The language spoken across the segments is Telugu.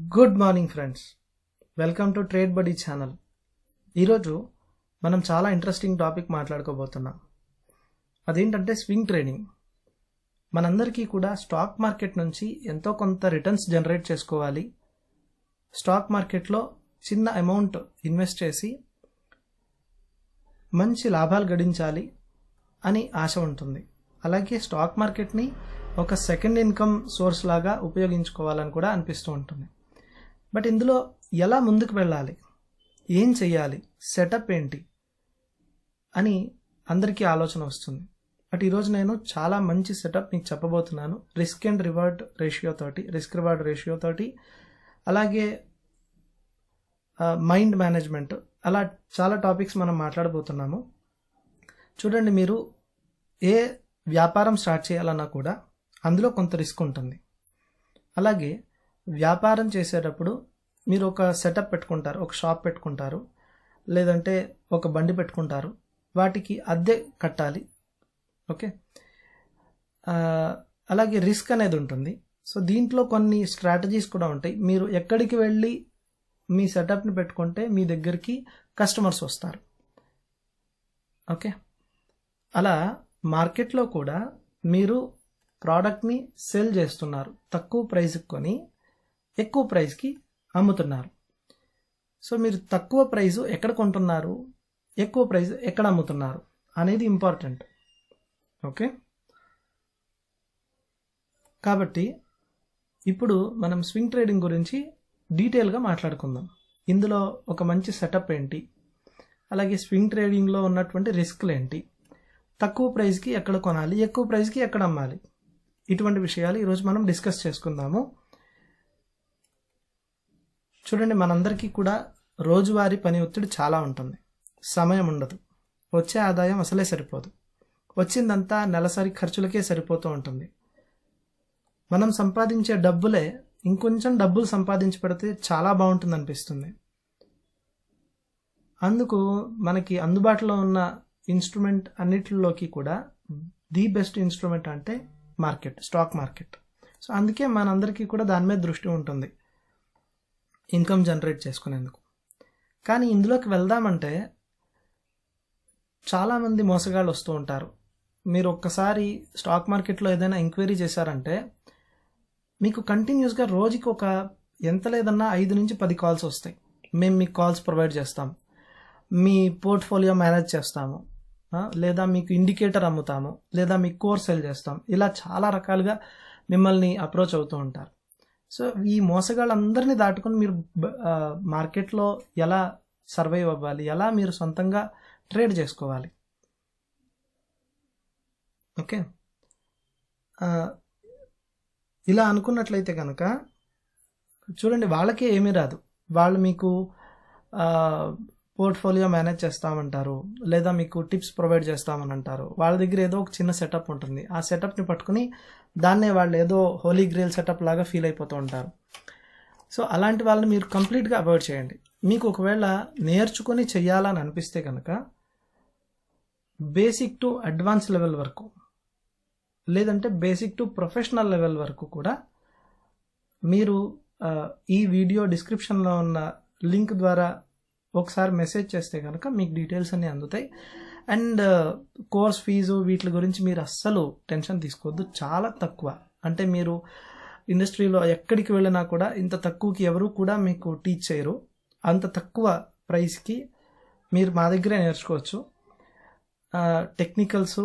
Good morning friends. Welcome to trade buddy channel. ఈరోజు మనం చాలా ఇంట్రెస్టింగ్ టాపిక్ మాట్లాడుకోబోతున్నాం. అదేంటంటే స్వింగ్ ట్రేడింగ్. మనందరికీ కూడా స్టాక్ మార్కెట్ నుంచి ఎంతో కొంత రిటర్న్స్ జనరేట్ చేసుకోవాలి. స్టాక్ మార్కెట్లో చిన్న అమౌంట్ ఇన్వెస్ట్ చేసి మంచి లాభాలు గడించాలి అని ఆశ ఉంటుంది. అలాగే స్టాక్ మార్కెట్ని ఒక సెకండ్ ఇన్కమ్ సోర్స్ లాగా ఉపయోగించుకోవాలని కూడా అనిపిస్తూ ఉంటుంది. బట్ ఇందులో ఎలా ముందుకు వెళ్ళాలి? ఏం చెయ్యాలి? సెటప్ ఏంటి? అని అందరికీ ఆలోచన వస్తుంది. బట్ ఈరోజు నేను చాలా మంచి సెటప్ మీకు చెప్పబోతున్నాను. రిస్క్ అండ్ రివార్డ్ రేషియో తోటి రిస్క్ రివార్డ్ రేషియో తోటి అలాగే మైండ్ మేనేజ్మెంట్ అలా చాలా టాపిక్స్ మనం మాట్లాడబోతున్నాము. చూడండి మీరు ఏ వ్యాపారం స్టార్ట్ చేయాలన్నా కూడా అందులో కొంత రిస్క్ ఉంటుంది. అలాగే వ్యాపారం చేసేటప్పుడు మీరు ఒక సెటప్ పెట్టుకుంటారు ఒక షాప్ పెట్టుకుంటారు లేదంటే ఒక బండి పెట్టుకుంటారు వాటికి అద్దె కట్టాలి ఓకే? అలాగే రిస్క్ అనేది ఉంటుంది. సో దీంట్లో కొన్ని స్ట్రాటజీస్ కూడా ఉంటాయి. మీరు ఎక్కడికి వెళ్ళి మీ సెటప్ని పెట్టుకుంటే మీ దగ్గరికి కస్టమర్స్ వస్తారు. ఓకే? అలా మార్కెట్లో కూడా మీరు ప్రోడక్ట్ని సెల్ చేస్తున్నారు తక్కువ ప్రైస్కి కొని ఎక్కువ ప్రైస్కి అమ్ముతున్నారు. సో మీరు తక్కువ ప్రైస్ ఎక్కడ కొంటున్నారు? ఎక్కువ ప్రైస్ ఎక్కడ అమ్ముతున్నారు? అనేది ఇంపార్టెంట్ ఓకే కాబట్టి ఇప్పుడు మనం స్వింగ్ ట్రేడింగ్ గురించి డీటెయిల్గా మాట్లాడుకుందాం. ఇందులో ఒక మంచి సెటప్ ఏంటి? అలాగే స్వింగ్ ట్రేడింగ్లో ఉన్నటువంటి రిస్క్లు ఏంటి? తక్కువ ప్రైస్కి ఎక్కడ కొనాలి? ఎక్కువ ప్రైస్కి ఎక్కడ అమ్మాలి? ఇటువంటి విషయాలు ఈరోజు మనం డిస్కస్ చేసుకుందాము. చూడండి మనందరికీ కూడా రోజువారీ పని ఒత్తిడి చాలా ఉంటుంది. సమయం ఉండదు. వచ్చే ఆదాయం అసలే సరిపోదు. వచ్చిందంతా నెలసరి ఖర్చులకే సరిపోతూ ఉంటుంది. మనం సంపాదించే డబ్బులే ఇంకొంచెం డబ్బులు సంపాదించి పెడితే చాలా బాగుంటుంది అనిపిస్తుంది. అందుకు మనకి అందుబాటులో ఉన్న ఇన్స్ట్రుమెంట్ అన్నిటిలోకి కూడా ది బెస్ట్ ఇన్స్ట్రుమెంట్ అంటే మార్కెట్ స్టాక్ మార్కెట్. సో అందుకే మనందరికీ కూడా దాని మీద దృష్టి ఉంటుంది. ఇన్కమ్ జనరేట్ చేసుకునేందుకు. కానీ ఇందులోకి వెళ్దామంటే చాలామంది మోసగాళ్ళు వస్తూ ఉంటారు. మీరు ఒక్కసారి స్టాక్ మార్కెట్లో ఏదైనా ఎంక్వైరీ చేశారంటే మీకు కంటిన్యూస్గా రోజుకి ఒక ఎంత లేదన్నా ఐదు నుంచి పది కాల్స్ వస్తాయి. మేము మీకు కాల్స్ ప్రొవైడ్ చేస్తాం. మీ పోర్ట్ఫోలియో మేనేజ్ చేస్తాము. లేదా మీకు ఇండికేటర్ అమ్ముతాము. లేదా మీకు కోర్స్ సెల్ చేస్తాం. ఇలా చాలా రకాలుగా మిమ్మల్ని అప్రోచ్ అవుతూ ఉంటారు. సో ఈ మోసగాళ్ళందరినీ దాటుకొని మీరు మార్కెట్లో ఎలా సర్వైవ్ అవ్వాలి? ఎలా మీరు సొంతంగా ట్రేడ్ చేసుకోవాలి? ఓకే. ఇలా అనుకున్నట్లయితే కనుక చూడండి వాళ్ళకే ఏమీ రాదు. వాళ్ళు మీకు పోర్ట్ఫోలియో మేనేజ్ చేస్తామంటారు లేదా మీకు టిప్స్ ప్రొవైడ్ చేస్తామని అంటారు. వాళ్ళ దగ్గర ఏదో ఒక చిన్న సెటప్ ఉంటుంది. ఆ సెటప్ని పట్టుకుని దాన్నే వాళ్ళు ఏదో హోలీ గ్రేల్ సెటప్ లాగా ఫీల్ అయిపోతూ ఉంటారు. సో అలాంటి వాళ్ళని మీరు కంప్లీట్గా అవాయిడ్ చేయండి. మీకు ఒకవేళ నేర్చుకొని చేయాలని అనిపిస్తే కనుక బేసిక్ టు అడ్వాన్స్ లెవెల్ వరకు లేదంటే బేసిక్ టు ప్రొఫెషనల్ లెవెల్ వరకు కూడా మీరు ఈ వీడియో డిస్క్రిప్షన్లో ఉన్న లింక్ ద్వారా ఒకసారి మెసేజ్ చేస్తే కనుక మీకు డీటెయిల్స్ అన్నీ అందుతాయి. అండ్ కోర్స్ ఫీజు వీటి గురించి మీరు అస్సలు టెన్షన్ తీసుకోవద్దు. చాలా తక్కువ. అంటే మీరు ఇండస్ట్రీలో ఎక్కడికి వెళ్ళినా కూడా ఇంత తక్కువకి ఎవరు కూడా మీకు టీచ్ చేయరు. అంత తక్కువ ప్రైస్కి మీరు మా దగ్గరే నేర్చుకోవచ్చు. Technicals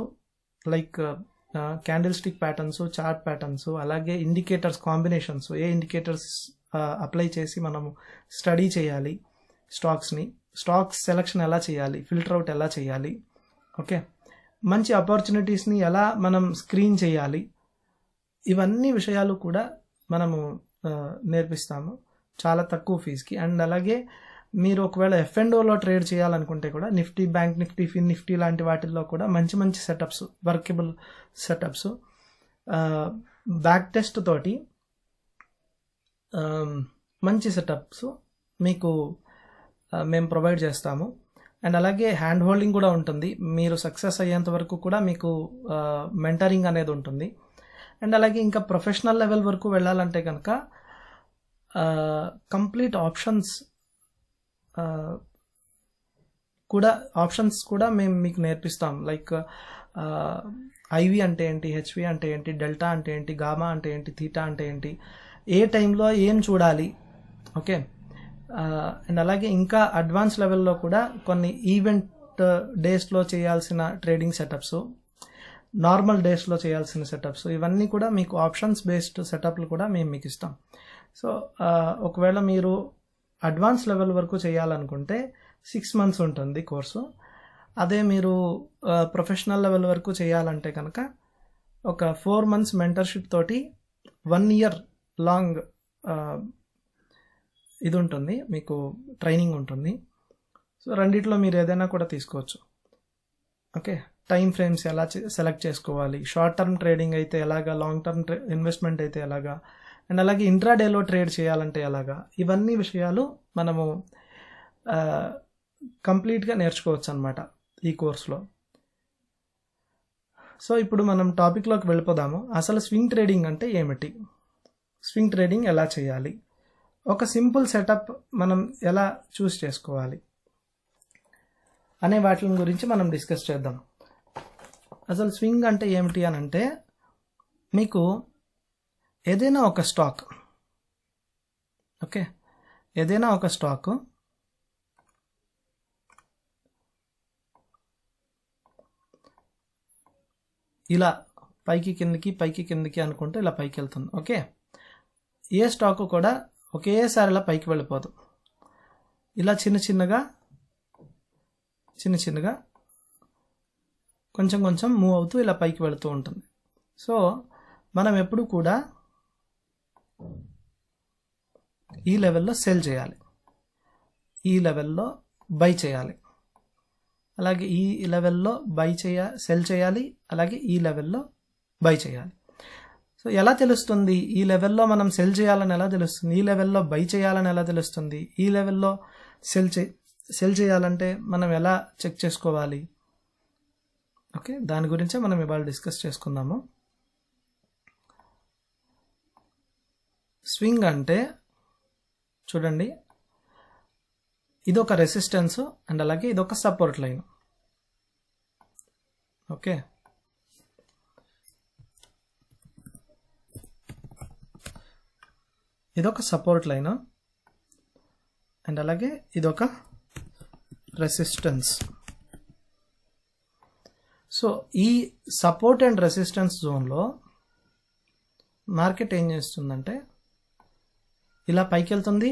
like candlestick patterns chart patterns అలాగే ఇండికేటర్స్ కాంబినేషన్స్ ఏ ఇండికేటర్స్ అప్లై చేసి మనము స్టడీ చేయాలి. స్టాక్స్ని. స్టాక్స్ సెలక్షన్ ఎలా చేయాలి? ఫిల్టర్ అవుట్ ఎలా చేయాలి? ఓకే? మంచి ఆపర్చునిటీస్ని ఎలా మనం స్క్రీన్ చేయాలి? ఇవన్నీ విషయాలు కూడా మనము నేర్పిస్తాము చాలా తక్కువ ఫీజుకి. అండ్ అలాగే మీరు ఒకవేళ ఎఫ్ అండ్ ఓలో ట్రేడ్ చేయాలనుకుంటే కూడా Nifty bank Nifty fin Nifty లాంటి వాటిల్లో కూడా మంచి మంచి setups workable setups. Back test తోటి మంచి సెటప్స్ మీకు మేము ప్రొవైడ్ చేస్తాము. అండ్ అలాగే హ్యాండ్ హోల్డింగ్ కూడా ఉంటుంది. మీరు సక్సెస్ అయ్యేంత వరకు కూడా మీకు మెంటరింగ్ అనేది ఉంటుంది. అండ్ అలాగే ఇంకా ప్రొఫెషనల్ లెవెల్ వరకు వెళ్ళాలంటే కనుక కంప్లీట్ ఆప్షన్స్ కూడా ఆప్షన్స్ కూడా మేము మీకు నేర్పిస్తాం. లైక్ ఐవి అంటే ఏంటి హెచ్వి అంటే ఏంటి డెల్టా అంటే ఏంటి గామా అంటే ఏంటి థీటా అంటే ఏంటి ఏ టైంలో ఏం చూడాలి ఓకే అండ్ అలాగే ఇంకా అడ్వాన్స్ లెవెల్లో కూడా కొన్ని ఈవెంట్ డేస్లో uh, చేయాల్సిన ట్రేడింగ్ సెటప్స్ నార్మల్ డేస్లో చేయాల్సిన సెటప్స్ ఇవన్నీ కూడా మీకు ఆప్షన్స్ బేస్డ్ సెటప్లు కూడా మేము మీకు ఇస్తాం. సో ఒకవేళ మీరు అడ్వాన్స్ లెవెల్ వరకు చేయాలనుకుంటే సిక్స్ మంత్స్ ఉంటుంది కోర్సు అదే మీరు ప్రొఫెషనల్ లెవెల్ వరకు చేయాలంటే కనుక ఒక ఫోర్ మంత్స్ మెంటర్షిప్ తోటి వన్ ఇయర్ లాంగ్ ఇది ఉంటుంది మీకు ట్రైనింగ్ ఉంటుంది. సో రెండిట్లో మీరు ఏదైనా కూడా తీసుకోవచ్చు. ఓకే టైం ఫ్రేమ్స్ ఎలా సెలెక్ట్ చేసుకోవాలి? షార్ట్ టర్మ్ ట్రేడింగ్ అయితే ఎలాగా? లాంగ్ టర్మ్ ఇన్వెస్ట్మెంట్ అయితే ఎలాగా? అండ్ అలాగే ఇంట్రాడేలో ట్రేడ్ చేయాలంటే ఎలాగా? ఇవన్నీ విషయాలు మనము కంప్లీట్గా నేర్చుకోవచ్చు అనమాట ఈ కోర్సులో. సో ఇప్పుడు మనం టాపిక్లోకి వెళ్ళిపోదాము. అసలు స్వింగ్ ట్రేడింగ్ అంటే ఏమిటి? స్వింగ్ ట్రేడింగ్ ఎలా చేయాలి? ఒక సింపుల్ సెటప్ మనం ఎలా చూస్ చేసుకోవాలి అనే వాటి గురించి మనం డిస్కస్ చేద్దాం. అసలు స్వింగ్ అంటే ఏమిటి అని అంటే మీకు ఏదైనా ఒక స్టాక్ ఓకే? ఏదైనా ఒక స్టాక్ ఇలా పైకి కిందకి పైకి కిందకి అనుకుంటూ ఇలా పైకి వెళ్తుంది ఓకే? ఏ స్టాక్ కూడా ఒకేసారి ఇలా పైకి వెళ్ళిపోదు. ఇలా చిన్న చిన్నగా చిన్న చిన్నగా కొంచెం కొంచెం మూవ్ అవుతూ ఇలా పైకి వెళుతూ ఉంటుంది. సో మనం ఎప్పుడు కూడా ఈ లెవెల్లో సెల్ చేయాలి. ఈ లెవెల్లో బై చేయాలి. అలాగే ఈ లెవెల్లో బై చేయ సెల్ చేయాలి. అలాగే ఈ లెవెల్లో బై చేయాలి. సో ఎలా తెలుస్తుంది? ఈ లెవెల్లో మనం సెల్ చేయాలని ఎలా తెలుస్తుంది? ఈ లెవెల్లో బై చేయాలని ఎలా తెలుస్తుంది? ఈ లెవెల్లో సెల్ చే సెల్ చేయాలంటే మనం ఎలా చెక్ చేసుకోవాలి? ఓకే దాని గురించే మనం ఇవాళ డిస్కస్ చేసుకుందాము. స్వింగ్ అంటే చూడండి ఇది ఒక రెసిస్టెన్స్ అండ్ అలాగే ఇది ఒక సపోర్ట్ లైన్ ఓకే ఇదొక సపోర్ట్ లైన్ అండ్ అలాగే ఇదొక రెసిస్టెన్స్ సో ఈ సపోర్ట్ అండ్ రెసిస్టెన్స్ జోన్లో మార్కెట్ ఏం చేస్తుందంటే ఇలా పైకి వెళ్తుంది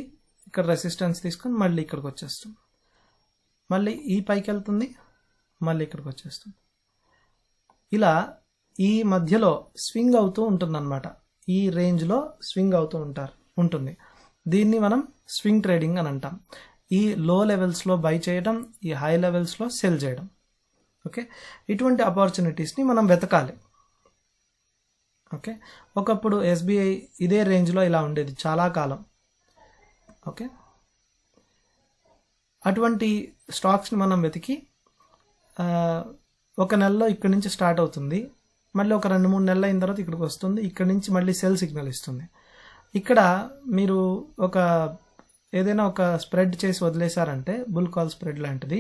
ఇక్కడ రెసిస్టెన్స్ తీసుకొని మళ్ళీ ఇక్కడికి వచ్చేస్తుంది. మళ్ళీ ఈ పైకి వెళ్తుంది మళ్ళీ ఇక్కడికి వచ్చేస్తుంది. ఇలా ఈ మధ్యలో స్వింగ్ అవుతూ ఉంటుందన్నమాట. ఈ రేంజ్లో స్వింగ్ అవుతూ ఉంటారు. ఉంటుంది. దీన్ని మనం స్వింగ్ ట్రేడింగ్ అని అంటాం. ఈ లో లెవెల్స్లో బై చేయడం ఈ హై లెవెల్స్లో సెల్ చేయడం. ఓకే? ఇటువంటి ఆపర్చునిటీస్ని మనం వెతకాలి. ఓకే? ఒకప్పుడు ఎస్బీఐ ఇదే రేంజ్లో ఇలా ఉండేది చాలా కాలం. ఓకే? అటువంటి స్టాక్స్ని మనం వెతికి ఒక నెలలో ఇక్కడి నుంచి స్టార్ట్ అవుతుంది. మళ్ళీ ఒక రెండు మూడు నెలలు అయిన తర్వాత ఇక్కడికి వస్తుంది. ఇక్కడ నుంచి మళ్ళీ సెల్ సిగ్నల్ ఇస్తుంది. ఇక్కడ మీరు ఒక ఏదైనా ఒక స్ప్రెడ్ చేసి వదిలేశారంటే బుల్ కాల్ స్ప్రెడ్ లాంటిది.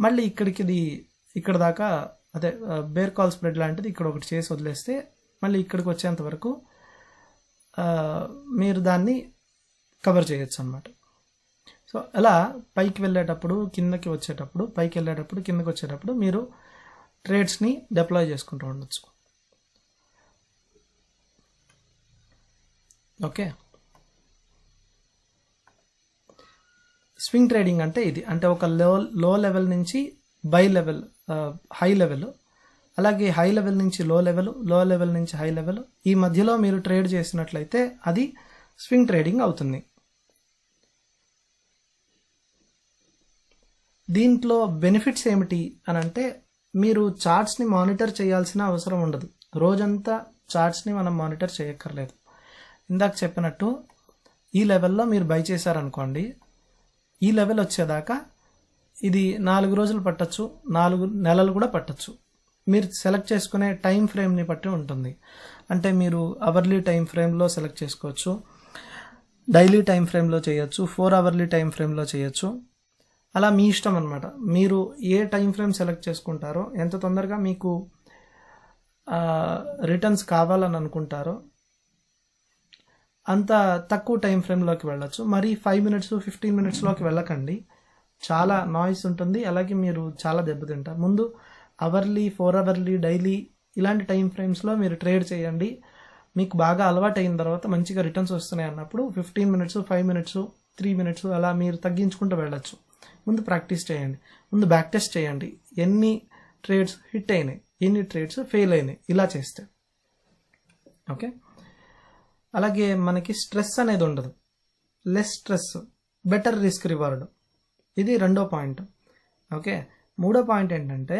మళ్ళీ ఇక్కడికి ఇది ఇక్కడ దాకా అదే బేర్ కాల్ స్ప్రెడ్ లాంటిది ఇక్కడ ఒకటి చేసి వదిలేస్తే మళ్ళీ ఇక్కడికి వచ్చేంత వరకు మీరు దాన్ని కవర్ చేయొచ్చు అనమాట సో అలా పైకి వెళ్ళేటప్పుడు కిందకి వచ్చేటప్పుడు పైకి వెళ్ళేటప్పుడు కిందకి వచ్చేటప్పుడు మీరు ట్రేడ్స్ని డిప్లాయ్ చేసుకుంటూ ఉండొచ్చు. ఓకే. స్వింగ్ ట్రేడింగ్ అంటే ఇది. అంటే ఒక లో లో లెవెల్ నుంచి బై లెవెల్ హై లెవెల్. అలాగే హై లెవెల్ నుంచి లో లెవెల్లో లెవెల్ నుంచి హై లెవెల్. ఈ మధ్యలో మీరు ట్రేడ్ చేసినట్లయితే అది స్వింగ్ ట్రేడింగ్ అవుతుంది. దీంట్లో బెనిఫిట్స్ ఏమిటి అని అంటే మీరు చార్ట్స్ని మానిటర్ చేయాల్సిన అవసరం ఉండదు. రోజంతా చార్ట్స్ని మనం మానిటర్ చేయక్కర్లేదు. ఇందాక చెప్పినట్టు ఈ లెవెల్లో మీరు బై చేశారనుకోండి ఈ లెవెల్ వచ్చేదాకా ఇది నాలుగు రోజులు పట్టచ్చు నాలుగు నెలలు కూడా పట్టచ్చు. మీరు సెలెక్ట్ చేసుకునే టైం ఫ్రేమ్ని బట్టి ఉంటుంది. అంటే మీరు అవర్లీ టైం ఫ్రేమ్లో సెలెక్ట్ చేసుకోవచ్చు డైలీ టైం ఫ్రేమ్లో చేయొచ్చు ఫోర్ అవర్లీ టైం ఫ్రేమ్లో చేయొచ్చు. అలా మీ ఇష్టం అనమాట మీరు ఏ టైం ఫ్రేమ్ సెలెక్ట్ చేసుకుంటారో ఎంత తొందరగా మీకు రిటర్న్స్ కావాలని అనుకుంటారో అంత తక్కువ టైం ఫ్రేమ్లోకి వెళ్ళొచ్చు. మరి ఫైవ్ మినిట్స్ ఫిఫ్టీన్ మినిట్స్లోకి వెళ్ళకండి. చాలా నాయిస్ ఉంటుంది. అలాగే మీరు చాలా దెబ్బతింటారు ముందు అవర్లీ ఫోర్ అవర్లీ డైలీ ఇలాంటి టైం ఫ్రేమ్స్లో మీరు ట్రేడ్ చేయండి. మీకు బాగా అలవాటు అయిన తర్వాత మంచిగా రిటర్న్స్ వస్తున్నాయి అన్నప్పుడు fifteen minutes five minutes three minutes అలా మీరు తగ్గించుకుంటూ వెళ్ళొచ్చు. ముందు ప్రాక్టీస్ చేయండి. ముందు బ్యాక్ టెస్ట్ చేయండి. ఎన్ని ట్రేడ్స్ హిట్ అయినాయి ఎన్ని ట్రేడ్స్ ఫెయిల్ అయినాయి ఇలా చేస్తే. ఓకే అలాగే మనకి స్ట్రెస్ అనేది ఉండదు. Less stress better risk reward ఇది రెండో పాయింట్. ఓకే? మూడో పాయింట్ ఏంటంటే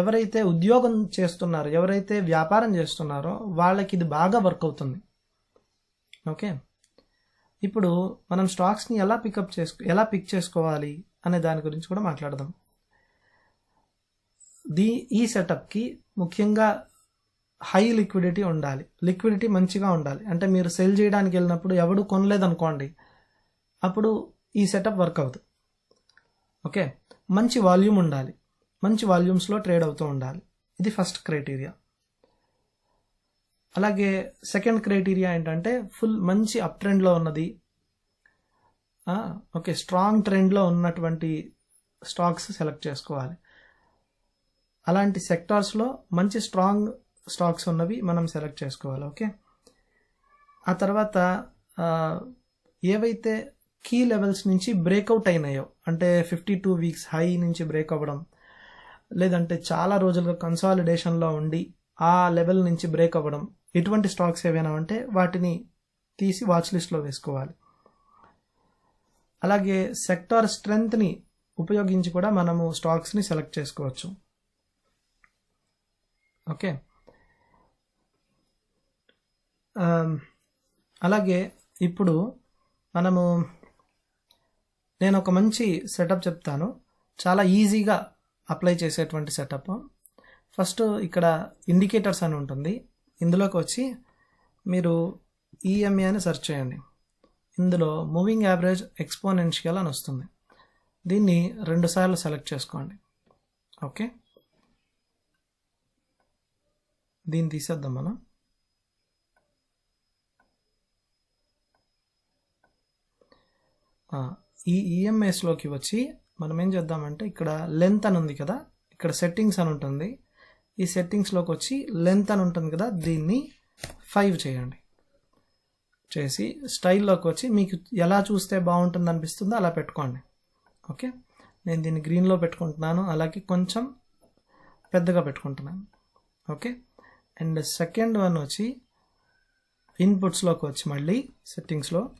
ఎవరైతే ఉద్యోగం చేస్తున్నారో ఎవరైతే వ్యాపారం చేస్తున్నారో వాళ్ళకి ఇది బాగా వర్క్ అవుతుంది. ఓకే? ఇప్పుడు మనం స్టాక్స్ని ఎలా పికప్ చేసుకో ఎలా పిక్ చేసుకోవాలి అనే దాని గురించి కూడా మాట్లాడదాం. దీ ఈ సెటప్కి ముఖ్యంగా హై లిక్విడిటీ ఉండాలి. లిక్విడిటీ మంచిగా ఉండాలి. అంటే మీరు సెల్ చేయడానికి వెళ్ళినప్పుడు ఎవడు కొనలేదనుకోండి అప్పుడు ఈ సెటప్ వర్క్ అవుతుంది. ఓకే? మంచి వాల్యూమ్ ఉండాలి. మంచి వాల్యూమ్స్లో ట్రేడ్ అవుతూ ఉండాలి. ఇది ఫస్ట్ క్రైటీరియా. అలాగే సెకండ్ క్రైటీరియా ఏంటంటే ఫుల్ మంచి అప్ ట్రెండ్లో ఉన్నది. ఓకే స్ట్రాంగ్ ట్రెండ్లో ఉన్నటువంటి స్టాక్స్ సెలెక్ట్ చేసుకోవాలి. అలాంటి సెక్టార్స్లో మంచి స్ట్రాంగ్ స్టాక్స్ ఉన్నవి మనం సెలెక్ట్ చేసుకోవాలి ఓకే? ఆ తర్వాత ఏవైతే కీ లెవెల్స్ నుంచి బ్రేక్అవుట్ అయినాయో అంటే ఫిఫ్టీ టూ వీక్స్ హై నుంచి బ్రేక్ అవ్వడం లేదంటే చాలా రోజులుగా కన్సాలిడేషన్లో ఉండి ఆ లెవెల్ నుంచి బ్రేక్ అవ్వడం ఎటువంటి స్టాక్స్ ఏవైనా ఉంటే వాటిని తీసి వాచ్ లిస్ట్లో వేసుకోవాలి. అలాగే సెక్టార్ స్ట్రెంగ్త్ని ఉపయోగించి కూడా మనము స్టాక్స్ని సెలెక్ట్ చేసుకోవచ్చు. ఓకే? అలాగే ఇప్పుడు మనము నేను ఒక మంచి సెటప్ చెప్తాను. చాలా ఈజీగా అప్లై చేసేటువంటి సెటప్ ఫస్ట్ ఇక్కడ ఇండికేటర్స్ అని ఉంటుంది. ఇందులోకి వచ్చి మీరు ఈఎంఏ అని సెర్చ్ చేయండి. ఇందులో మూవింగ్ యావరేజ్ ఎక్స్పోనెన్షియల్ అని వస్తుంది. దీన్ని రెండుసార్లు సెలెక్ట్ చేసుకోండి. ఓకే దీన్ని తీసేద్దాం మనం. ఈ ఈఎంఎస్లోకి వచ్చి మనం ఏం చేద్దామంటే ఇక్కడ లెంత్ అని ఉంది కదా ఇక్కడ సెట్టింగ్స్ అని ఉంటుంది. ఈ సెట్టింగ్స్లోకి వచ్చి లెంత్ అని ఉంటుంది కదా దీన్ని ఫైవ్ చేయండి. చేసి స్టైల్లోకి వచ్చి మీకు ఎలా చూస్తే బాగుంటుంది అనిపిస్తుందో అలా పెట్టుకోండి. ఓకే? నేను దీన్ని గ్రీన్లో పెట్టుకుంటున్నాను అలాగే కొంచెం పెద్దగా పెట్టుకుంటున్నాను. ఓకే? అండ్ సెకండ్ వన్ వచ్చి ఇన్పుట్స్లోకి వచ్చి మళ్ళీ సెట్టింగ్స్లో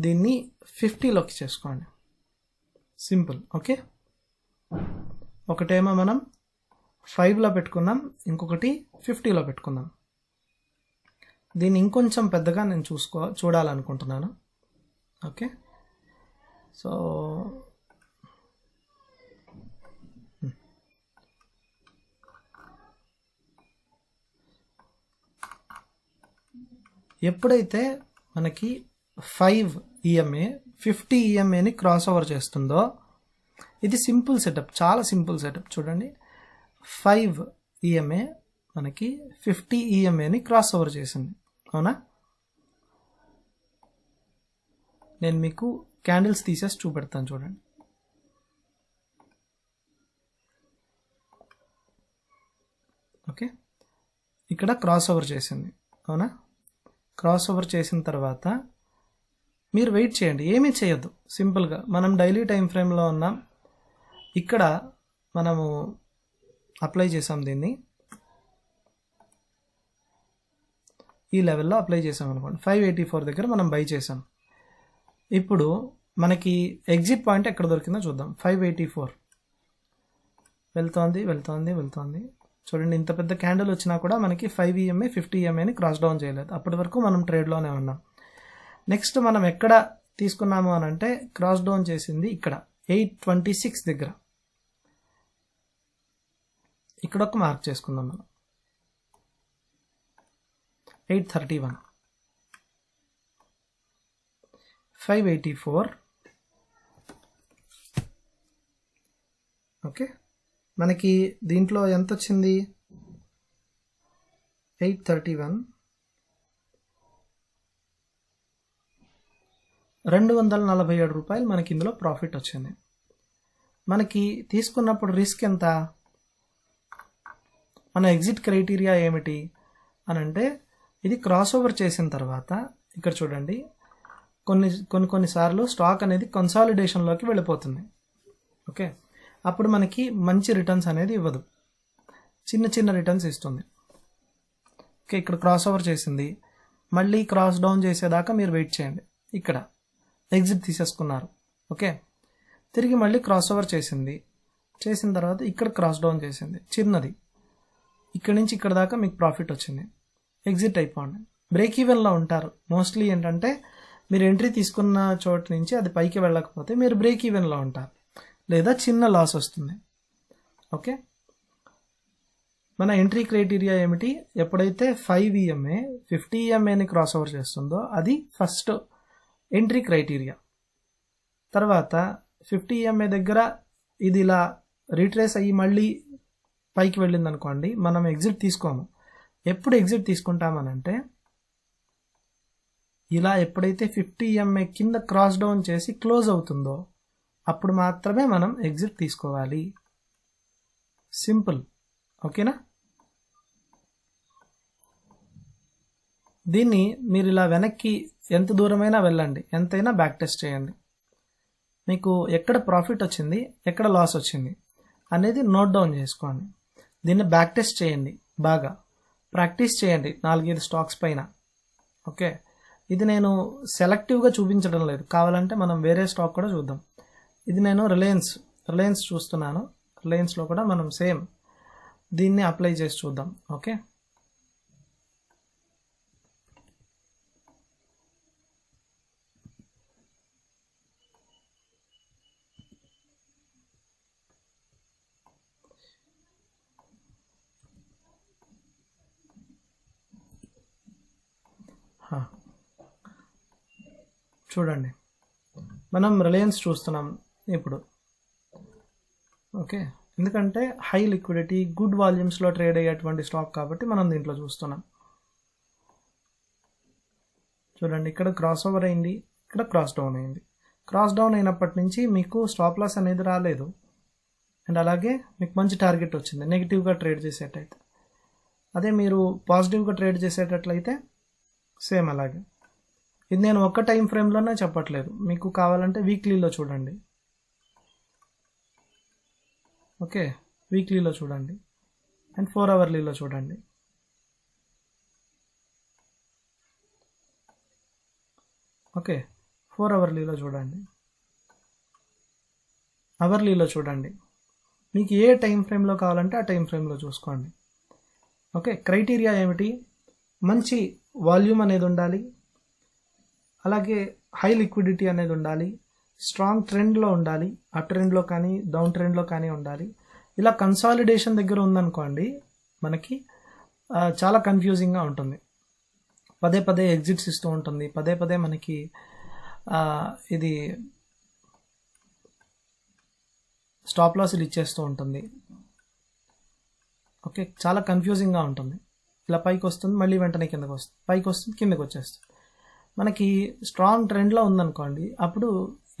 దీన్ని ఫిఫ్టీలోకి చేసుకోండి. సింపుల్ ఓకే ఒకటేమో మనం ఫైవ్లో పెట్టుకున్నాం ఇంకొకటి ఫిఫ్టీలో పెట్టుకుందాం దీన్ని ఇంకొంచెం పెద్దగా నేను చూసుకో చూడాలనుకుంటున్నాను. Okay so hm. ఎప్పుడైతే మనకి ఫైవ్ ఈఎంఏ ఫిఫ్టీ ఈఎంఏని క్రాస్ ఓవర్ చేస్తుందో. ఇది సింపుల్ సెటప్ చాలా సింపుల్ సెటప్ చూడండి. ఫైవ్ ఈఎంఏ మనకి ఫిఫ్టీ ఈఎంఏని క్రాస్ ఓవర్ చేసింది. అవునా? నేను మీకు క్యాండిల్స్ తీసేసి చూపెడతాను చూడండి. ఓకే? ఇక్కడ క్రాస్ ఓవర్ చేసింది. అవునా? క్రాస్ ఓవర్ చేసిన తర్వాత మీరు వెయిట్ చేయండి. ఏమీ చేయొద్దు. సింపుల్గా మనం డైలీ టైం ఫ్రేమ్లో ఉన్నాం. ఇక్కడ మనము అప్లై చేసాం దీన్ని. ఈ లెవెల్లో అప్లై చేసాం అనుకోండి. ఫైవ్ ఎయిటీ ఫోర్ దగ్గర మనం బై చేసాం. ఇప్పుడు మనకి ఎగ్జిట్ పాయింట్ ఎక్కడ దొరికిందో చూద్దాం. Five eighty four. వెళ్తోంది వెళ్తోంది వెళ్తోంది. చూడండి ఇంత పెద్ద క్యాండిల్ వచ్చినా కూడా మనకి ఫైవ్ ఈఎంఏ ఫిఫ్టీ ఈఎంఏని క్రాస్ డౌన్ చేయలేదు. అప్పటి వరకు మనం ట్రేడ్లోనే ఉన్నాం. నెక్స్ట్ మనం ఎక్కడ తీసుకున్నాము అని అంటే క్రాస్ డౌన్ చేసింది ఇక్కడ. ఎయిట్ ట్వంటీ సిక్స్ దగ్గర. ఇక్కడ ఒక మార్క్ చేసుకుందాం మనం. Eight thirty one. Five eighty four. Okay. మనకి దీంట్లో ఎంత వచ్చింది? Eight thirty one. రెండు వందల నలభై ఏడు రూపాయలు మనకి ఇందులో ప్రాఫిట్ వచ్చింది. మనకి తీసుకున్నప్పుడు రిస్క్ ఎంత? మన ఎగ్జిట్ క్రైటీరియా ఏమిటి? అని అంటే ఇది క్రాస్ ఓవర్ చేసిన తర్వాత ఇక్కడ చూడండి కొన్ని కొన్ని కొన్నిసార్లు స్టాక్ అనేది కన్సాలిడేషన్లోకి వెళ్ళిపోతుంది. ఓకే? అప్పుడు మనకి మంచి రిటర్న్స్ అనేది ఇవ్వదు. చిన్న చిన్న రిటర్న్స్ ఇస్తుంది. ఓకే? ఇక్కడ క్రాస్ ఓవర్ చేసింది. మళ్ళీ క్రాస్ డౌన్ చేసేదాకా మీరు వెయిట్ చేయండి. ఇక్కడ. ఎగ్జిట్ తీసేసుకున్నారు. ఓకే? తిరిగి మళ్ళీ క్రాస్ ఓవర్ చేసింది. చేసిన తర్వాత ఇక్కడ క్రాస్ డౌన్ చేసింది. చిన్నది. ఇక్కడ నుంచి ఇక్కడ దాకా మీకు ప్రాఫిట్ వచ్చింది. ఎగ్జిట్ అయిపోండి. బ్రేక్ ఈవెన్లో ఉంటారు. మోస్ట్లీ ఏంటంటే మీరు ఎంట్రీ తీసుకున్న చోటు నుంచి అది పైకి వెళ్ళకపోతే మీరు బ్రేక్ ఈవెన్లో ఉంటారు. లేదా చిన్న లాస్ వస్తుంది. ఓకే? మన ఎంట్రీ క్రైటీరియా ఏమిటి? ఎప్పుడైతే ఫైవ్ ఈఎంఏ ఫిఫ్టీ ఈఎంఏని క్రాస్ ఓవర్ చేస్తుందో అది ఫస్ట్ ఎంట్రీ క్రైటీరియా. తర్వాత ఫిఫ్టీ ఎంఏ దగ్గర ఇది ఇలా రీట్రేస్ అయ్యి మళ్ళీ పైకి వెళ్ళింది అనుకోండి మనం ఎగ్జిట్ తీసుకోము. ఎప్పుడు ఎగ్జిట్ తీసుకుంటామనంటే ఇలా ఎప్పుడైతే ఫిఫ్టీ ఎంఏ కింద క్రాస్ డౌన్ చేసి క్లోజ్ అవుతుందో అప్పుడు మాత్రమే మనం ఎగ్జిట్ తీసుకోవాలి. సింపుల్. ఓకేనా? దీన్ని మీరు ఇలా వెనక్కి ఎంత దూరమైనా వెళ్ళండి. ఎంతైనా బ్యాక్ టెస్ట్ చేయండి. మీకు ఎక్కడ ప్రాఫిట్ వచ్చింది ఎక్కడ లాస్ వచ్చింది అనేది నోట్ డౌన్ చేసుకోండి. దీన్ని బ్యాక్ టెస్ట్ చేయండి బాగా. ప్రాక్టీస్ చేయండి నాలుగైదు స్టాక్స్ పైన. ఓకే ఇది నేను సెలెక్టివ్గా చూపించడం లేదు. కావాలంటే మనం వేరే స్టాక్ కూడా చూద్దాం. ఇది నేను రిలయన్స్ రిలయన్స్ చూస్తున్నాను. రిలయన్స్లో కూడా మనం సేమ్ దీన్ని అప్లై చేసి చూద్దాం. ఓకే చూడండి. మనం రిలయన్స్ చూస్తున్నాం ఇప్పుడు. ఓకే? ఎందుకంటే హై లిక్విడిటీ గుడ్ వాల్యూమ్స్లో ట్రేడ్ అయ్యేటువంటి స్టాక్ కాబట్టి మనం దీంట్లో చూస్తున్నాం. చూడండి ఇక్కడ క్రాస్ ఓవర్ అయింది ఇక్కడ క్రాస్ డౌన్ అయింది. క్రాస్ డౌన్ అయినప్పటి నుంచి మీకు స్టాప్ లాస్ అనేది రాలేదు. అండ్ అలాగే మీకు మంచి టార్గెట్ వచ్చింది నెగిటివ్గా ట్రేడ్ చేసేటైతే. అదే మీరు పాజిటివ్గా ట్రేడ్ చేసేటట్లయితే సేమ్ అలాగే. ఇది నేను ఒక్క టైం ఫ్రేమ్లోనే చెప్పట్లేదు. మీకు కావాలంటే వీక్లీలో చూడండి. ఓకే? వీక్లీలో చూడండి. అండ్ ఫోర్ అవర్లీలో చూడండి. ఓకే? ఫోర్ అవర్లీలో చూడండి. అవర్లీలో చూడండి. మీకు ఏ టైం ఫ్రేమ్లో కావాలంటే ఆ టైం ఫ్రేమ్లో చూసుకోండి. ఓకే? క్రైటీరియా ఏమిటి? మంచి వాల్యూమ్ అనేది ఉండాలి. అలాగే హై లిక్విడిటీ అనేది ఉండాలి స్ట్రాంగ్ ట్రెండ్లో ఉండాలి అప్ ట్రెండ్లో కానీ డౌన్ ట్రెండ్లో కానీ ఉండాలి. ఇలా కన్సాలిడేషన్ దగ్గర ఉందనుకోండి మనకి చాలా కన్ఫ్యూజింగ్గా ఉంటుంది. పదే పదే ఎగ్జిట్స్ ఇస్తూ ఉంటుంది. పదే పదే మనకి ఇది స్టాప్ లాసులు ఇచ్చేస్తూ ఉంటుంది. ఓకే చాలా కన్ఫ్యూజింగ్గా ఉంటుంది. ఇలా పైకి వస్తుంది మళ్ళీ వెంటనే కిందకు వస్తుంది పైకి వస్తుంది కిందకు వచ్చేస్తుంది. మనకి స్ట్రాంగ్ ట్రెండ్లో ఉందనుకోండి అప్పుడు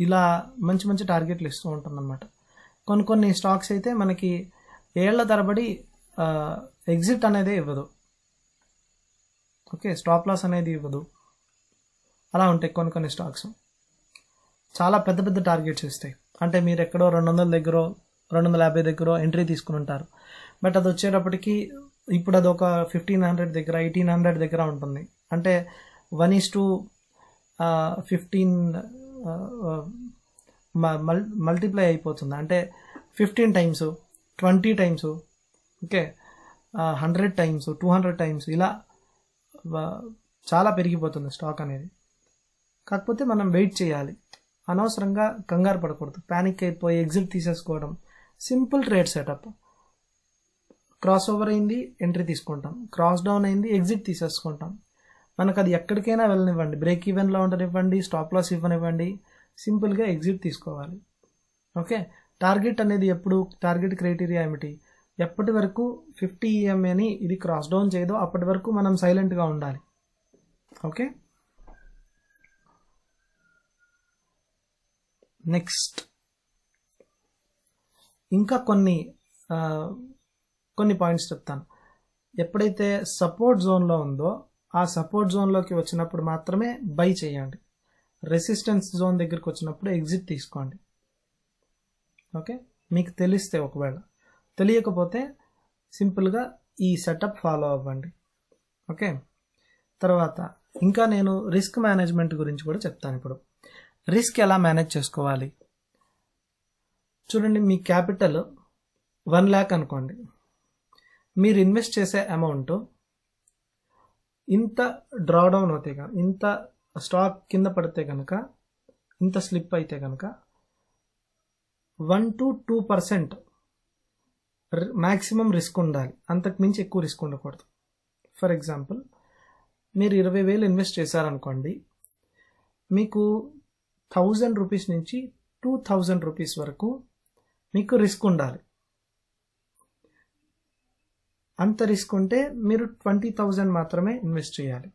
ఇలా మంచి మంచి టార్గెట్లు ఇస్తూ ఉంటుందన్నమాట. కొన్ని కొన్ని స్టాక్స్ అయితే మనకి ఏళ్ళ తరబడి ఎగ్జిట్ అనేది ఇవ్వదు. ఓకే స్టాప్ లాస్ అనేది ఇవ్వదు. అలా ఉంటాయి కొన్ని కొన్ని స్టాక్స్ చాలా పెద్ద పెద్ద టార్గెట్స్ ఇస్తాయి అంటే మీరు ఎక్కడో రెండు వందల దగ్గర రెండు వందల యాభై దగ్గర ఎంట్రీ తీసుకుని ఉంటారు. బట్ అది వచ్చేటప్పటికి ఇప్పుడు అది ఒక ఫిఫ్టీన్ హండ్రెడ్ దగ్గర ఎయిటీన్ హండ్రెడ్ దగ్గర ఉంటుంది. అంటే వన్ ఈస్ టు ఫిఫ్టీన్ మల్ మల్టిప్లై అయిపోతుంది. అంటే fifteen times twenty times okay hundred times two hundred times ఇలా చాలా పెరిగిపోతుంది స్టాక్ అనేది. కాకపోతే మనం వెయిట్ చేయాలి. అనవసరంగా కంగారు పడకూడదు. ప్యానిక్ అయిపోయి exit తీసేసుకోవడం. Simple trade setup. Cross over అయింది ఎంట్రీ తీసుకుంటాం. క్రాస్ డౌన్ అయింది ఎగ్జిట్ తీసేసుకుంటాం. మనకు అది ఎక్కడికైనా వెళ్ళనివ్వండి. బ్రేక్ ఈవెన్లో ఉండనివ్వండి స్టాప్ లాస్ ఇవ్వనివ్వండి. సింపుల్గా ఎగ్జిట్ తీసుకోవాలి. ఓకే టార్గెట్ అనేది ఎప్పుడు? టార్గెట్ క్రైటీరియా ఏమిటి? ఎప్పటి వరకు ఫిఫ్టీ ఈఎంఏని ఇది క్రాస్ డౌన్ చేయదో అప్పటి వరకు మనం సైలెంట్గా ఉండాలి. ఓకే నెక్స్ట్ ఇంకా కొన్ని కొన్ని పాయింట్స్ చెప్తాను. ఎప్పుడైతే సపోర్ట్ జోన్లో ఉందో ఆ సపోర్ట్ జోన్లోకి వచ్చినప్పుడు మాత్రమే బై చేయండి. రెసిస్టెన్స్ జోన్ దగ్గరికి వచ్చినప్పుడు ఎగ్జిట్ తీసుకోండి. ఓకే మీకు తెలిస్తే ఒకవేళ. తెలియకపోతే సింపుల్గా ఈ సెటప్ ఫాలో అవ్వండి. ఓకే తర్వాత ఇంకా నేను రిస్క్ మేనేజ్మెంట్ గురించి కూడా చెప్తాను ఇప్పుడు. రిస్క్ ఎలా మేనేజ్ చేసుకోవాలి? చూడండి మీ క్యాపిటల్ వన్ ల్యాక్ అనుకోండి. మీరు ఇన్వెస్ట్ చేసే అమౌంట్ ఇంత డ్రాడౌన్ అవుతే కనుక ఇంత స్టాక్ కింద పడితే కనుక ఇంత స్లిప్ అయితే కనుక one to two percent maximum risk ఉండాలి. అంతకు మించి ఎక్కువ రిస్క్ ఉండకూడదు. ఫర్ ఎగ్జాంపుల్ మీరు ఇరవై వేలు ఇన్వెస్ట్ చేశారనుకోండి మీకు థౌజండ్ రూపీస్ నుంచి టూ థౌజండ్ రూపీస్ వరకు మీకు రిస్క్ ఉండాలి. అంత రిస్క్ ఉంటే మీరు ట్వంటీ థౌజండ్ మాత్రమే ఇన్వెస్ట్ చేయాలి.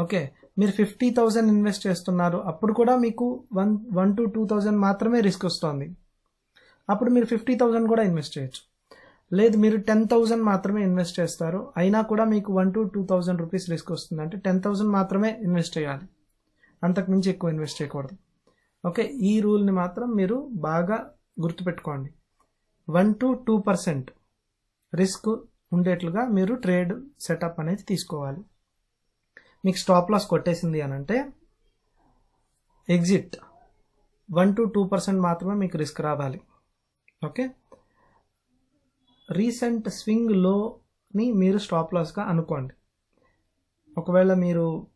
ఓకే మీరు ఫిఫ్టీ థౌజండ్ ఇన్వెస్ట్ చేస్తున్నారు. అప్పుడు కూడా మీకు one one to two thousand మాత్రమే రిస్క్ వస్తుంది. అప్పుడు మీరు ఫిఫ్టీ థౌజండ్ కూడా ఇన్వెస్ట్ చేయొచ్చు. లేదు మీరు టెన్ థౌజండ్ మాత్రమే ఇన్వెస్ట్ చేస్తారు. అయినా కూడా మీకు one to two thousand rupees risk వస్తుంది. అంటే టెన్ థౌజండ్ మాత్రమే ఇన్వెస్ట్ చేయాలి. అంతకు మించి ఎక్కువ ఇన్వెస్ట్ చేయకూడదు. ఓకే ఈ రూల్ని మాత్రం మీరు బాగా గుర్తుపెట్టుకోండి. One to two percent risk ఉండేట్లుగా మీరు ట్రేడ్ సెటప్ అనేది తీసుకోవాలి. మీకు స్టాప్ లాస్ కొట్టేసింది అని అంటే exit. One to two percent మాత్రమే మీకు రిస్క్ రావాలి. ఓకే? రీసెంట్ స్వింగ్లోని మీరు స్టాప్ లాస్గా అనుకోండి. ఒకవేళ మీరు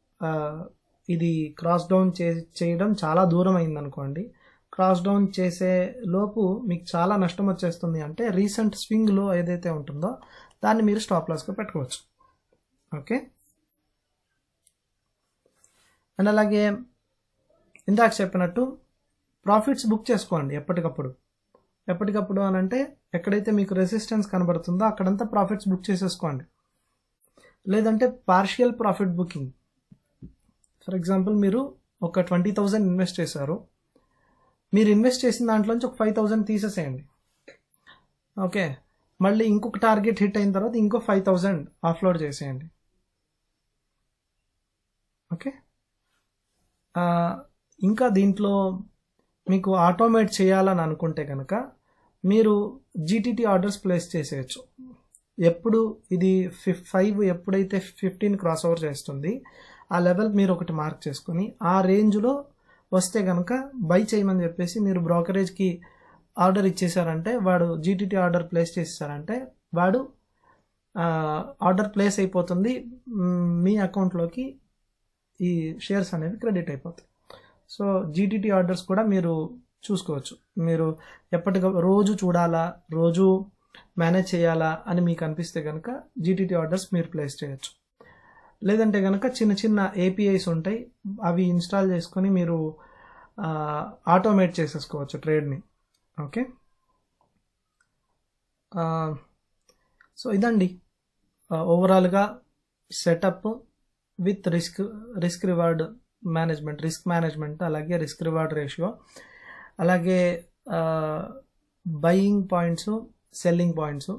ఇది క్రాస్ డౌన్ చే చేయడం చాలా దూరం అయింది అనుకోండి క్రాస్ డౌన్ చేసే లోపు మీకు చాలా నష్టం వచ్చేస్తుంది అంటే రీసెంట్ స్వింగ్లో ఏదైతే ఉంటుందో దాన్ని మీరు స్టాప్ లాస్గా పెట్టుకోవచ్చు. ఓకే? అండ్ అలాగే ఇందాక చెప్పినట్టు ప్రాఫిట్స్ బుక్ చేసుకోండి ఎప్పటికప్పుడు. ఎప్పటికప్పుడు అని అంటే ఎక్కడైతే మీకు రెసిస్టెన్స్ కనబడుతుందో అక్కడంతా ప్రాఫిట్స్ బుక్ చేసేసుకోండి. లేదంటే partial profit booking. For example మీరు ఒక ట్వంటీ థౌజండ్ ఇన్వెస్ట్ చేశారు. మీరు ఇన్వెస్ట్ చేసిన దాంట్లోంచి ఒక ఫైవ్ థౌజండ్ తీసేసేయండి. ఓకే మళ్ళీ ఇంకొక టార్గెట్ హిట్ అయిన తర్వాత ఇంకో ఫైవ్ థౌజండ్ ఆఫ్లోడ్ చేసేయండి. ఓకే ఇంకా దీంట్లో మీకు ఆటోమేట్ చేయాలని అనుకుంటే కనుక మీరు జీటీటీ ఆర్డర్స్ ప్లేస్ చేసేయచ్చు. ఎప్పుడు ఇది ఫిఫ్ ఫైవ్ ఎప్పుడైతే ఫిఫ్టీన్ క్రాస్ ఓవర్ చేస్తుంది ఆ లెవెల్ మీరు ఒకటి మార్క్ చేసుకొని ఆ రేంజ్లో వస్తే కనుక బై చేయమని చెప్పేసి మీరు బ్రోకరేజ్కి ఆర్డర్ ఇచ్చేసారంటే వాడు జీటీటీ ఆర్డర్ ప్లేస్ చేసేసారంటే వాడు ఆర్డర్ ప్లేస్ అయిపోతుంది మీ అకౌంట్లోకి ఈ షేర్స్ అనేవి క్రెడిట్ అయిపోతాయి. సో జీటీటీ ఆర్డర్స్ కూడా మీరు చూసుకోవచ్చు. మీరు ఎప్పటికప్పుడు రోజు చూడాలా రోజు మేనేజ్ చేయాలా అని మీకు అనిపిస్తే కనుక జీటీటీ ఆర్డర్స్ మీరు ప్లేస్ చేయొచ్చు. లేదంటే కనుక చిన్న చిన్న ఏపీఐస్ ఉంటాయి. అవి ఇన్స్టాల్ చేసుకొని మీరు ఆటోమేట్ చేసేసుకోవచ్చు ట్రేడ్ని. ఓకే? సో ఇదండి. ఓవరాల్గా setup with risk risk reward management risk management అలాగే రిస్క్ రివార్డ్ రేషియో. అలాగే buying points selling points.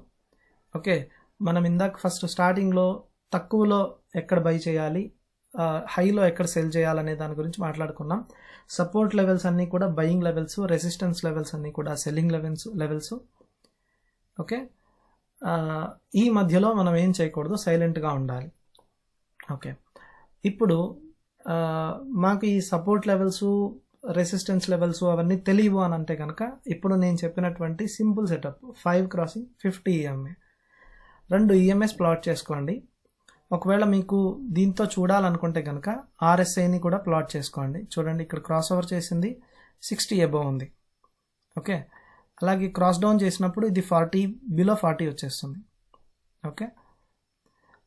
Okay? మనం ఇందాక ఫస్ట్ స్టార్టింగ్లో తక్కువలో ఎక్కడ బై చేయాలి హైలో ఎక్కడ సెల్ చేయాలనే దాని గురించి మాట్లాడుకున్నాం. సపోర్ట్ లెవెల్స్ అన్నీ కూడా బయింగ్ లెవెల్స్ రెసిస్టెన్స్ లెవెల్స్ అన్నీ కూడా సెల్లింగ్ లెవెల్స్ లెవెల్స్. ఓకే? ఈ మధ్యలో మనం ఏం చేయకూడదు? సైలెంట్గా ఉండాలి. ఓకే? ఇప్పుడు మాకు ఈ సపోర్ట్ లెవెల్స్ రెసిస్టెన్స్ లెవెల్స్ అవన్నీ తెలియవు అని అంటే కనుక ఇప్పుడు నేను చెప్పినటువంటి simple setup five crossing fifty EMA రెండు ఈఎంఎస్ ప్లాట్ చేసుకోండి. ఒకవేళ మీకు దీంతో చూడాలనుకుంటే కనుక ఆర్ఎస్ఐని కూడా ప్లాట్ చేసుకోండి. చూడండి ఇక్కడ క్రాస్ ఓవర్ చేసింది సిక్స్టీ అబవ్ ఉంది. ఓకే? అలాగే క్రాస్ డౌన్ చేసినప్పుడు ఇది ఫార్టీ బిలో ఫార్టీ వచ్చేస్తుంది. ఓకే?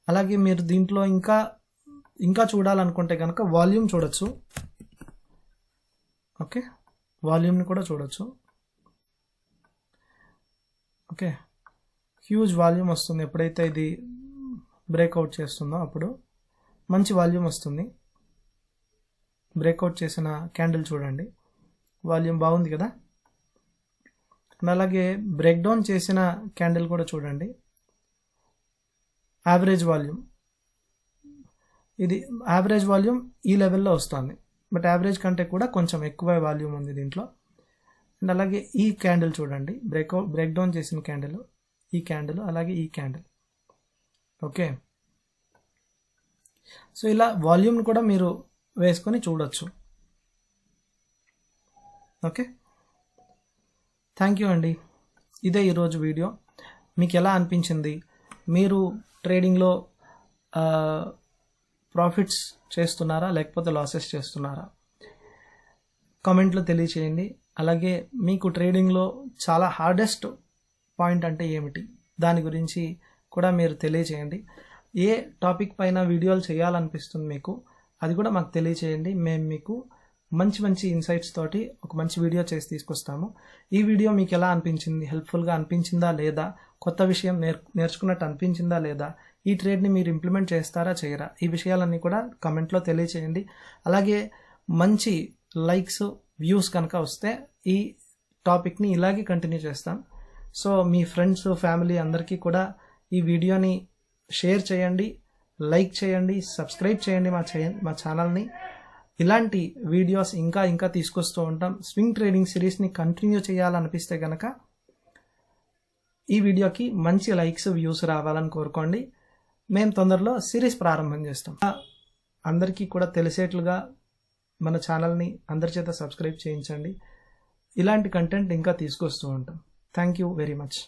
అలాగే మీరు దీంట్లో ఇంకా ఇంకా చూడాలనుకుంటే కనుక వాల్యూమ్ చూడొచ్చు. ఓకే? వాల్యూమ్ని కూడా చూడొచ్చు. ఓకే? హ్యూజ్ వాల్యూమ్ వస్తుంది. ఎప్పుడైతే ఇది బ్రేక్అవుట్ చేస్తుందో అప్పుడు మంచి వాల్యూమ్ వస్తుంది. బ్రేక్అవుట్ చేసిన క్యాండిల్ చూడండి. వాల్యూమ్ బాగుంది కదా? అండ్ అలాగే బ్రేక్ డౌన్ చేసిన క్యాండిల్ కూడా చూడండి. Average volume. ఇది యావరేజ్ వాల్యూమ్ ఈ లెవెల్లో వస్తుంది. బట్ యావరేజ్ కంటే కూడా కొంచెం ఎక్కువ వాల్యూమ్ ఉంది దీంట్లో. అండ్ అలాగే ఈ క్యాండిల్ చూడండి. బ్రేక్అవుట్ బ్రేక్ డౌన్ చేసిన క్యాండిల్ ఈ క్యాండిల్ అలాగే ఈ క్యాండిల్. ఓకే. సో ఇలా వాల్యూమ్ని కూడా మీరు వేసుకొని చూడొచ్చు. ఓకే? థ్యాంక్ యూ అండి. ఇదే ఈరోజు వీడియో. మీకు ఎలా అనిపించింది? మీరు ట్రేడింగ్లో ప్రాఫిట్స్ చేస్తున్నారా? లేకపోతే లాసెస్ చేస్తున్నారా? కామెంట్లో తెలియచేయండి. అలాగే మీకు ట్రేడింగ్లో చాలా హార్డెస్ట్ పాయింట్ అంటే ఏమిటి? దాని గురించి కూడా మీరు తెలియచేయండి. ఏ టాపిక్ పైన వీడియోలు చేయాలనిపిస్తుంది మీకు అది కూడా మాకు తెలియచేయండి. మేము మీకు మంచి మంచి ఇన్సైట్స్ తోటి ఒక మంచి వీడియో చేసి తీసుకొస్తాము. ఈ వీడియో మీకు ఎలా అనిపించింది? హెల్ప్ఫుల్గా అనిపించిందా లేదా? కొత్త విషయం నేర్ నేర్చుకున్నట్టు అనిపించిందా లేదా? ఈ ట్రేడ్ని మీరు ఇంప్లిమెంట్ చేస్తారా చేయరా? ఈ విషయాలన్నీ కూడా కమెంట్లో తెలియచేయండి. అలాగే మంచి లైక్స్ వ్యూస్ కనుక వస్తే ఈ టాపిక్ని ఇలాగే కంటిన్యూ చేస్తాం. సో మీ ఫ్రెండ్స్ ఫ్యామిలీ అందరికీ కూడా ఈ వీడియోని షేర్ చేయండి లైక్ చేయండి సబ్స్క్రైబ్ చేయండి మా మా ఛానల్ని. ఇలాంటి వీడియోస్ ఇంకా ఇంకా తీసుకొస్తూ ఉంటాం. స్వింగ్ ట్రేడింగ్ సిరీస్ని కంటిన్యూ చేయాలనిపిస్తే కనుక ఈ వీడియోకి మంచి లైక్స్ వ్యూస్ రావాలని కోరుకోండి. మేము తొందరలో సిరీస్ ప్రారంభం చేస్తాం. అందరికీ కూడా తెలిసేట్లుగా మన ఛానల్ని అందరి చేత సబ్స్క్రైబ్ చేయించండి. ఇలాంటి కంటెంట్ ఇంకా తీసుకొస్తూ ఉంటాం. Thank you very much.